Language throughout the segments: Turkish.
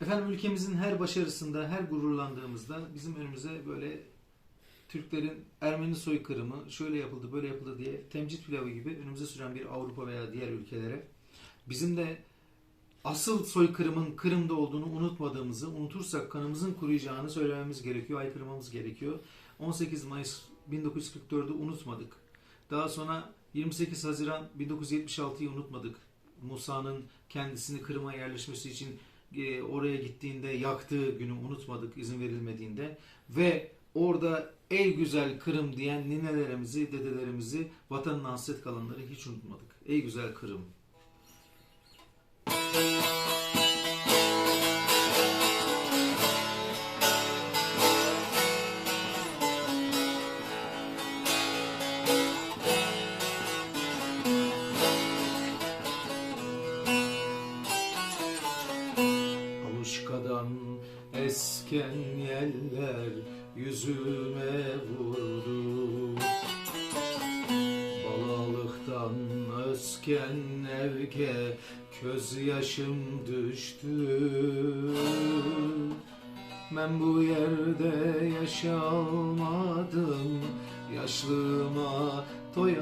Efendim ülkemizin her başarısında, her gururlandığımızda bizim önümüze böyle Türklerin Ermeni soykırımı şöyle yapıldı, böyle yapıldı diye temcit pilavı gibi önümüze süren bir Avrupa veya diğer ülkelere bizim de asıl soykırımın Kırım'da olduğunu unutmadığımızı, unutursak kanımızın kuruyacağını söylememiz gerekiyor, aykırmamız gerekiyor. 18 Mayıs 1944'ü unutmadık. Daha sonra 28 Haziran 1976'yı unutmadık. Musa'nın kendisini Kırım'a yerleşmesi için e, oraya gittiğinde yaktığı günü unutmadık izin verilmediğinde ve orada ey güzel Kırım diyen ninelerimizi, dedelerimizi, vatanına hasret kalanları hiç unutmadık. Ey güzel Kırım. Kavuşkadan esken yeller yüzüme vurdu. Balalıktan özken evke köz yaşım düştü. Ben bu yerde yaşamadım Yaşlığıma toy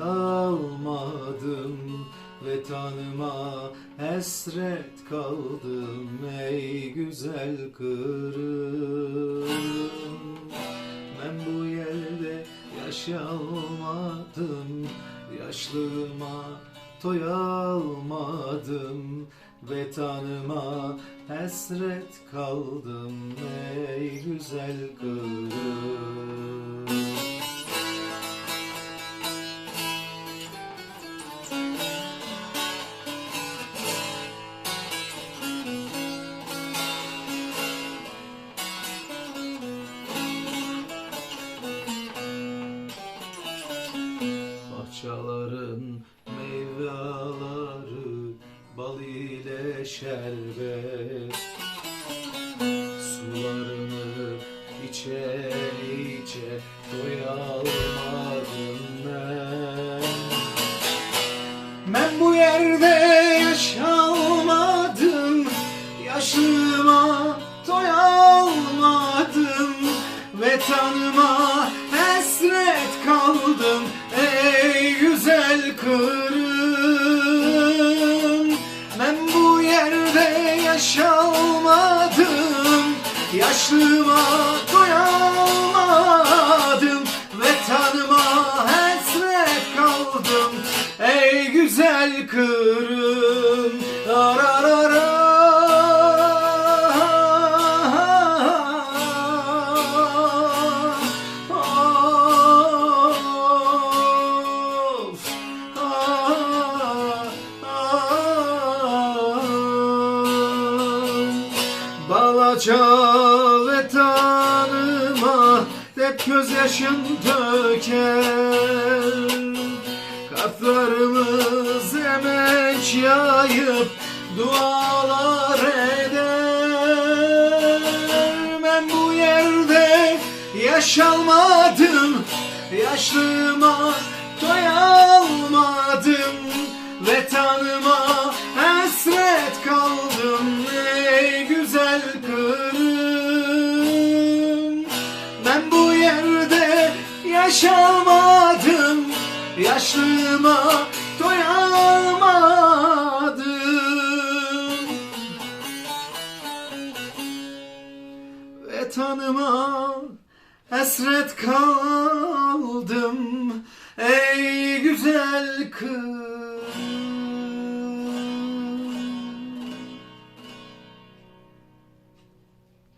almadım Ve tanıma esret kaldım Ey güzel Kırım. Ben bu yerde yaşamadım Yaşlığıma toy almadım. Ve tanıma hasret kaldım Ey güzel Kırım Bahçelerin meyveleri bal ile şerbet. Sularını içe içe doyalmadım Yaşlıma doyamadım Ve tanıma hasret kaldım. Ey güzel Kırım Ararara Of, ah, ah. Balaca ve tanıma hep gözyaşım döker Kartlarımız emek yayıp dualar eder. Ben bu yerde yaşalmadım Yaşlığıma doyalmadım Ve tanıma hasret kaldım. Ey güzel Yaşlığıma doyamadım Ve tanıma hasret kaldım Ey güzel kız